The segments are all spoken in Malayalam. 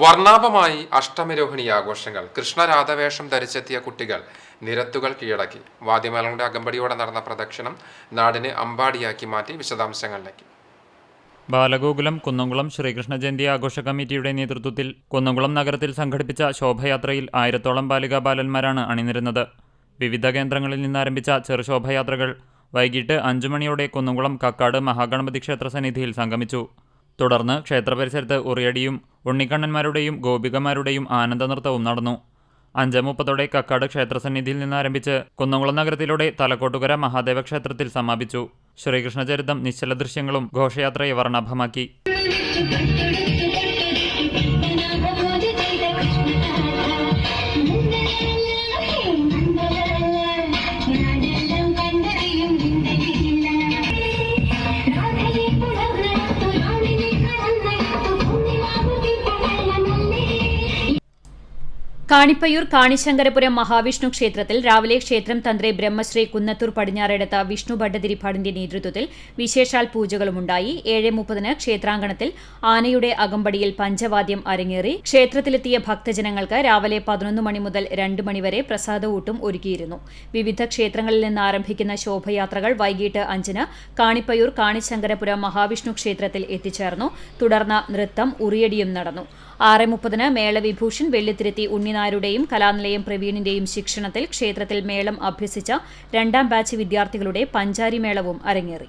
വർണാഭമായി അഷ്ടമിരോഹിണി ആഘോഷങ്ങൾ. കൃഷ്ണരാധവേഷം ധരിച്ചെത്തിയ കുട്ടികൾ നിരത്തുകൾ കീഴടക്കി. വാദ്യമേളങ്ങളുടെ അകമ്പടിയോടെ നടന്ന പ്രദക്ഷിണം നാടിനെ അമ്പാടിയാക്കി മാറ്റി വിശദാംശങ്ങളിലേക്ക്. ബാലഗോകുലം കുന്നംകുളം ശ്രീകൃഷ്ണ ജയന്തി ആഘോഷ കമ്മിറ്റിയുടെ നേതൃത്വത്തിൽ കുന്നംകുളം നഗരത്തിൽ സംഘടിപ്പിച്ച ശോഭയാത്രയിൽ ആയിരത്തോളം ബാലികാ ബാലന്മാരാണ് അണിനിരുന്നത്. വിവിധ കേന്ദ്രങ്ങളിൽ നിന്നാരംഭിച്ച ചെറു ശോഭയാത്രകൾ വൈകിട്ട് അഞ്ചു മണിയോടെ കുന്നംകുളം കക്കാട് മഹാഗണപതി ക്ഷേത്ര സന്നിധിയിൽ സംഗമിച്ചു. തുടർന്ന് ക്ഷേത്രപരിസരത്ത് ഉറിയടിയും ഉണ്ണിക്കണ്ണന്മാരുടെയും ഗോപികമാരുടെയും ആനന്ദനൃത്തവും നടന്നു. അഞ്ച് മുപ്പതോടെ കക്കാട് ക്ഷേത്രസന്നിധിയിൽ നിന്നാരംഭിച്ച് കുന്നംകുളം നഗരത്തിലൂടെ തലക്കോട്ടുകര മഹാദേവ ക്ഷേത്രത്തിൽ സമാപിച്ചു. ശ്രീകൃഷ്ണചരിതം നിശ്ചല ദൃശ്യങ്ങളും ഘോഷയാത്രയെ വർണാഭമാക്കി. കാണിപ്പയ്യൂർ കാണിശങ്കരപുരം മഹാവിഷ്ണു ക്ഷേത്രത്തിൽ രാവിലെ ക്ഷേത്രം തന്ത്രി ബ്രഹ്മശ്രീ കുന്നത്തൂർ പടിഞ്ഞാറെടുത്ത വിഷ്ണു ഭട്ടതിരിപ്പാടിന്റെ നേതൃത്വത്തിൽ വിശേഷാൽ പൂജകളുമുണ്ടായി. ഏഴ് മുപ്പതിന് ക്ഷേത്രാങ്കണത്തിൽ ആനയുടെ അകമ്പടിയിൽ പഞ്ചവാദ്യം അരങ്ങേറി. ക്ഷേത്രത്തിലെത്തിയ ഭക്തജനങ്ങൾക്ക് രാവിലെ പതിനൊന്ന് മണി മുതൽ രണ്ട് മണിവരെ പ്രസാദവൂട്ടും ഒരുക്കിയിരുന്നു. വിവിധ ക്ഷേത്രങ്ങളിൽ നിന്ന് ആരംഭിക്കുന്ന ശോഭയാത്രകൾ വൈകിട്ട് അഞ്ചിന് കാണിപ്പയ്യൂർ കാണിശങ്കരപുരം മഹാവിഷ്ണു ക്ഷേത്രത്തിൽ എത്തിച്ചേർന്നു. തുടർന്ന് നൃത്തം ഉറിയടിയും നടന്നു. ആറ് മുപ്പതിന് മേളവിഭൂഷൺ വെള്ളിത്തിരുത്തി ഉണ്ണിനാരുടെയും കലാനിലയം പ്രവീണിന്റെയും ശിക്ഷണത്തിൽ ക്ഷേത്രത്തിൽ മേളം അഭ്യസിച്ച രണ്ടാം ബാച്ച് വിദ്യാർത്ഥികളുടെ പഞ്ചാരി മേളവും അരങ്ങേറി.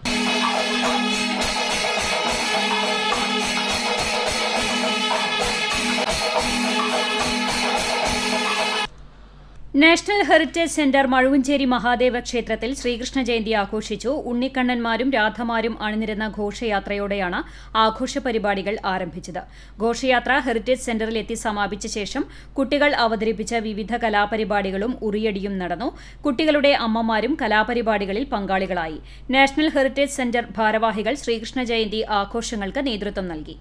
National heritage centre Mazhuvanchery Mahadeva ക്ഷേത്രത്തിൽ ശ്രീകൃഷ്ണ ജയന്തി ആഘോഷിച്ചു. ഉണ്ണിക്കണ്ണന്മാരും രാധമാരും അണിനിരുന്ന ഘോഷയാത്രയോടെയാണ് ആഘോഷ പരിപാടികൾ ആരംഭിച്ചത്. ഘോഷയാത്ര ഹെറിറ്റേജ് സെന്ററിൽ എത്തി സമാപിച്ച ശേഷം കുട്ടികൾ അവതരിപ്പിച്ച വിവിധ കലാപരിപാടികളും ഉറിയടിയും നടന്നു. കുട്ടികളുടെ അമ്മമാരും കലാപരിപാടികളിൽ പങ്കാളികളായി. നാഷണൽ ഹെറിറ്റേജ് സെന്റർ ഭാരവാഹികൾ ശ്രീകൃഷ്ണ ജയന്തി ആഘോഷങ്ങൾക്ക് നേതൃത്വം നൽകി.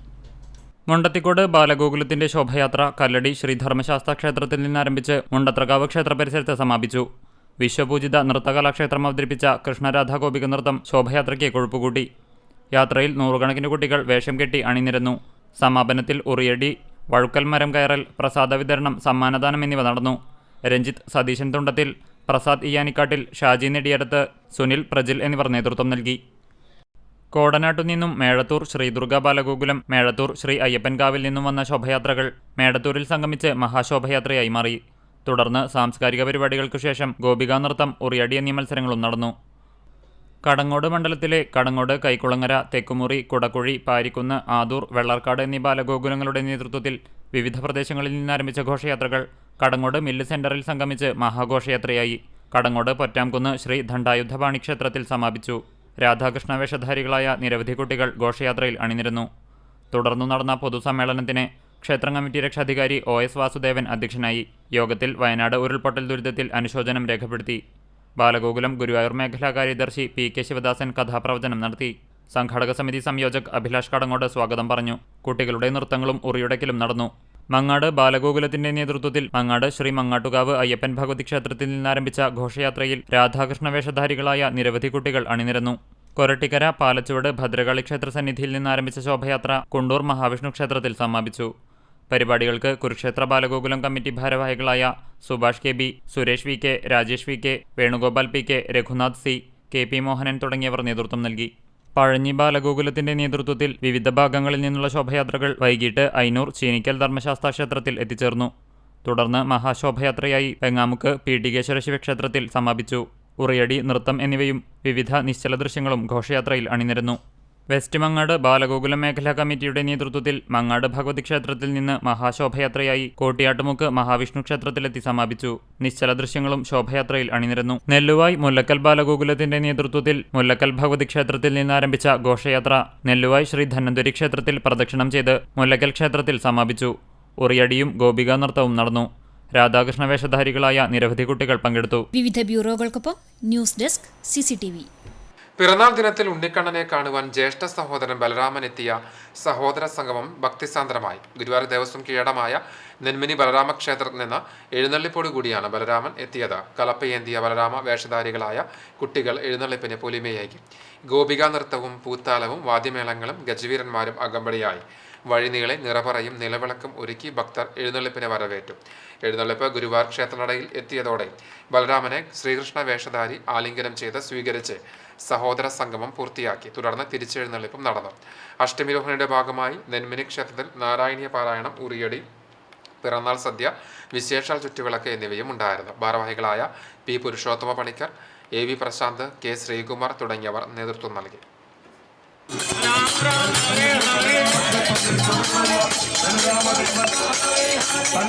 മുണ്ടത്തിക്കോട് ബാലഗോകുലത്തിന്റെ ശോഭയാത്ര കല്ലടി ശ്രീധർമ്മശാസ്ത്ര ക്ഷേത്രത്തിൽ നിന്നാരംഭിച്ച് മുണ്ടത്രകാവ് ക്ഷേത്ര പരിസരത്ത് സമാപിച്ചു. വിശ്വപൂജിത നൃത്തകലാക്ഷേത്രം അവതരിപ്പിച്ച കൃഷ്ണരാധാഗോപിക നൃത്തം ശോഭയാത്രയ്ക്ക് കൊഴുപ്പുകൂട്ടി. യാത്രയിൽ നൂറുകണക്കിന് കുട്ടികൾ വേഷം കെട്ടി അണിനിരന്നു. സമാപനത്തിൽ ഉറിയടി വഴുക്കൽ മരം കയറൽ പ്രസാദ വിതരണം സമ്മാനദാനം എന്നിവ നടന്നു. രഞ്ജിത്ത് സതീശൻ തുണ്ടത്തിൽ പ്രസാദ് ഇയാനിക്കാട്ടിൽ ഷാജി നെടിയടത്ത് സുനിൽ പ്രജിൽ എന്നിവർ നേതൃത്വം നൽകി. കോടനാട്ടു നിന്നും മേഴത്തൂർ ശ്രീ ദുർഗ ബാലഗോകുലം മേഴത്തൂർ ശ്രീ അയ്യപ്പൻകാവിൽ നിന്നും വന്ന ശോഭയാത്രകൾ മേഴത്തൂരിൽ സംഗമിച്ച് മഹാശോഭയാത്രയായി മാറി. തുടർന്ന് സാംസ്കാരിക പരിപാടികൾക്കു ശേഷം ഗോപികാ നൃത്തം ഉറിയടി എന്നീ മത്സരങ്ങളും നടന്നു. കടങ്ങോട് മണ്ഡലത്തിലെ കടങ്ങോട് കൈക്കുളങ്ങര തെക്കുമുറി കുടക്കുഴി പാരിക്കുന്ന് ആദൂർ വെള്ളർക്കാട് എന്നീ ബാലഗോകുലങ്ങളുടെ നേതൃത്വത്തിൽ വിവിധ പ്രദേശങ്ങളിൽ നിന്നാരംഭിച്ച ഘോഷയാത്രകൾ കടങ്ങോട് മില്ല് സെന്ററിൽ സംഗമിച്ച് മഹാഘോഷയാത്രയായി. കടങ്ങോട് പൊറ്റാംകുന്ന് ശ്രീ ദണ്ഡായുധപാണി ക്ഷേത്രത്തിൽ സമാപിച്ചു. രാധാകൃഷ്ണ വേഷധാരികളായ നിരവധി കുട്ടികൾ ഘോഷയാത്രയിൽ അണിനിരുന്നു. തുടർന്നു നടന്ന പൊതുസമ്മേളനത്തിന് ക്ഷേത്രം കമ്മിറ്റി രക്ഷാധികാരി ഒ എസ് വാസുദേവൻ അധ്യക്ഷനായി. യോഗത്തിൽ വയനാട് ഉരുൾപൊട്ടൽ ദുരിതത്തിൽ അനുശോചനം രേഖപ്പെടുത്തി. ബാലഗോകുലം ഗുരുവായൂർ മേഖലാ കാര്യദർശി പി കെ ശിവദാസൻ കഥാപ്രവചനം നടത്തി. സംഘാടക സമിതി സംയോജക് അഭിലാഷ് കടങ്ങോട് സ്വാഗതം പറഞ്ഞു. കുട്ടികളുടെ നൃത്തങ്ങളും ഉറിയുടക്കിലും നടന്നു. മങ്ങാട് ബാലഗോകുലത്തിന്റെ നേതൃത്വത്തിൽ മങ്ങാട് ശ്രീ മങ്ങാട്ടുകാവ് അയ്യപ്പൻ ഭഗവതി ക്ഷേത്രത്തിൽ നിന്നാരംഭിച്ച ഘോഷയാത്രയിൽ രാധാകൃഷ്ണ വേഷധാരികളായ നിരവധി കുട്ടികൾ അണിനിരന്നു. കൊരട്ടിക്കര പാലച്ചുവട് ഭദ്രകാളി ക്ഷേത്ര സന്നിധിയിൽ നിന്നാരംഭിച്ച ശോഭയാത്ര കുണ്ടൂർ മഹാവിഷ്ണു ക്ഷേത്രത്തിൽ സമാപിച്ചു. പരിപാടികൾക്ക് കുരുക്ഷേത്ര ബാലഗോകുലം കമ്മിറ്റി ഭാരവാഹികളായ Subhash K B Suresh V K Rajesh V K Venugopal P K Raghunath C K P Mohanan തുടങ്ങിയവർ നേതൃത്വം നൽകി. പഴഞ്ഞി ബാലഗോകുലത്തിന്റെ നേതൃത്വത്തിൽ വിവിധ ഭാഗങ്ങളിൽ നിന്നുള്ള ശോഭയാത്രകൾ വൈകിട്ട് ഐനൂർ ചീനിക്കൽ ധർമ്മശാസ്ത്ര ക്ഷേത്രത്തിൽ എത്തിച്ചേർന്നു. തുടർന്ന് മഹാശോഭയാത്രയായി വെങ്ങാമുക്ക് പീഠികേശ്വര ശിവക്ഷേത്രത്തിൽ സമാപിച്ചു. ഉറിയടി നൃത്തം എന്നിവയും വിവിധ നിശ്ചല ദൃശ്യങ്ങളും ഘോഷയാത്രയിൽ അണിനിരന്നു. വെസ്റ്റ് മങ്ങാട് ബാലഗോകുലം മേഖലാ കമ്മിറ്റിയുടെ നേതൃത്വത്തിൽ മങ്ങാട് ഭഗവതി ക്ഷേത്രത്തിൽ നിന്ന് മഹാശോഭയാത്രയായി കോട്ടിയാട്ടുമുക്ക് മഹാവിഷ്ണു ക്ഷേത്രത്തിലെത്തി സമാപിച്ചു. നിശ്ചല ദൃശ്യങ്ങളും ശോഭയാത്രയിൽ അണിനിരന്നു. നെല്ലുവായ് മുല്ലക്കൽ ബാലഗോകുലത്തിന്റെ നേതൃത്വത്തിൽ മുല്ലക്കൽ ഭഗവതി ക്ഷേത്രത്തിൽ നിന്ന് ആരംഭിച്ച ഘോഷയാത്ര നെല്ലുവായ് ശ്രീ ധന്വന്തരി ക്ഷേത്രത്തിൽ പ്രദക്ഷിണം ചെയ്ത് മുല്ലക്കൽ ക്ഷേത്രത്തിൽ സമാപിച്ചു. ഉറിയടിയും ഗോപികാ നൃത്തവും നടന്നു. രാധാകൃഷ്ണ വേഷധാരികളായ നിരവധി കുട്ടികൾ പങ്കെടുത്തു. വിവിധ ബ്യൂറോകൾക്കൊപ്പം ന്യൂസ് ഡെസ്ക് സിസിടിവി പിറന്നാൾ ദിനത്തിൽ ഉണ്ണിക്കണ്ണനെ കാണുവാൻ ജ്യേഷ്ഠ സഹോദരൻ ബലരാമൻ എത്തിയ സഹോദര സംഗമം ഭക്തിസാന്ദ്രമായി. ഗുരുവായൂർ ദേവസ്വം കീഴടമായ നെന്മിനി ബലരാമ ക്ഷേത്രത്തിൽ നിന്ന് എഴുന്നള്ളിപ്പോടു കൂടിയാണ് ബലരാമൻ എത്തിയത്. കലപ്പയേന്തിയ ബലരാമ വേഷധാരികളായ കുട്ടികൾ എഴുന്നള്ളിപ്പിന് പൊലിമയായി. ഗോപികാ നൃത്തവും പൂത്താലവും വാദ്യമേളങ്ങളും ഗജവീരന്മാരും അകമ്പടിയായി. വഴിനീളെ നിറപറയും നിലവിളക്കും ഒരുക്കി ഭക്തർ എഴുന്നള്ളിപ്പിനെ വരവേറ്റു. എഴുന്നള്ളിപ്പ് ഗുരുവാർ ക്ഷേത്രനടയിൽ എത്തിയതോടെ ബലരാമനെ ശ്രീകൃഷ്ണ വേഷധാരി ആലിംഗനം ചെയ്ത് സ്വീകരിച്ച് സഹോദര സംഗമം പൂർത്തിയാക്കി. തുടർന്ന് തിരിച്ചെഴുന്നള്ളിപ്പും നടന്നു. അഷ്ടമിരോഹണയുടെ ഭാഗമായി നെന്മിനി ക്ഷേത്രത്തിൽ നാരായണീയ പാരായണം ഉറിയടി പിറന്നാൾ സദ്യ വിശേഷാൽ ചുറ്റുവിളക്ക് എന്നിവയും ഉണ്ടായിരുന്നു. ഭാരവാഹികളായ P. Purushothama Panicker A. V. Prashanth K. Sreekumar തുടങ്ങിയവർ നേതൃത്വം നൽകി ും. అనురామ దేవ సంకల్పం